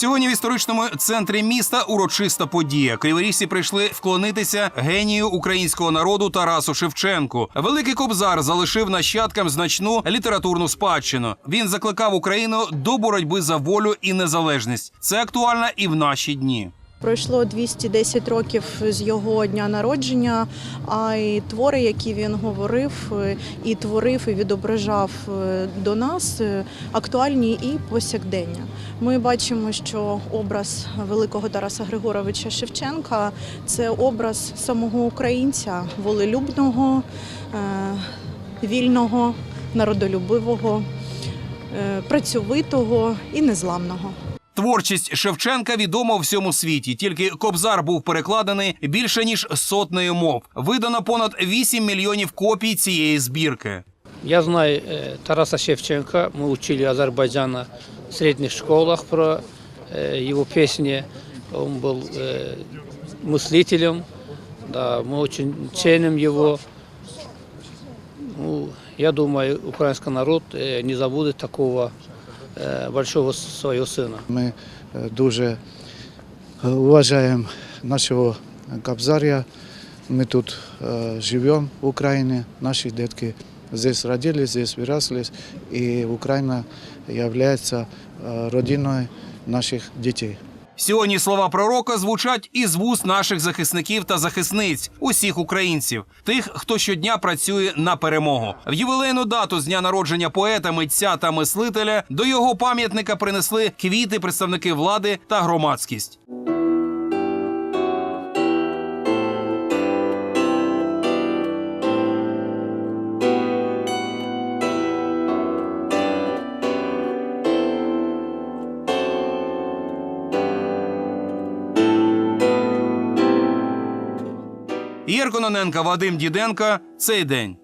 Сьогодні в історичному центрі міста урочиста подія. Криворіжці прийшли вклонитися генію українського народу Тарасу Шевченку. Великий Кобзар залишив нащадкам значну літературну спадщину. Він закликав Україну до боротьби за волю і незалежність. Це актуально і в наші дні. Пройшло 210 років з його дня народження, а й твори, які він говорив, е, і творив, і відображав е, до нас, е, актуальні і повсякдення. Ми бачимо, що образ великого Тараса Григоровича Шевченка це образ самого українця, волелюбного, вільного, народолюбивого, працьовитого і незламного. Творчість Шевченка відома у всьому світі. Тільки Кобзар був перекладений більше ніж сотнею мов. Видано понад 8 мільйонів копій цієї збірки. Я знаю э, Тараса Шевченко. Мы учили Азербайджана в средних школах про э, его песни. Он был э, мыслителем. Да, мы очень ценим его. Ну, я думаю, украинский народ э, не забудет такого э, большого своего сына. Ми е, дуже е, вважаємо нашого Кобзаря. Ми тут е, живемо в Україні, наші дітки здесь родились, здесь выросли, і Україна є родиною наших дітей. Сьогодні слова пророка звучать із вуст наших захисників та захисниць, усіх українців, тих, хто щодня працює на перемогу. В ювілейну дату з дня народження поета, митця та мислителя до його пам'ятника принесли квіти представники влади та громадськість. Єр Кононенко, Вадим Діденко. Цей день.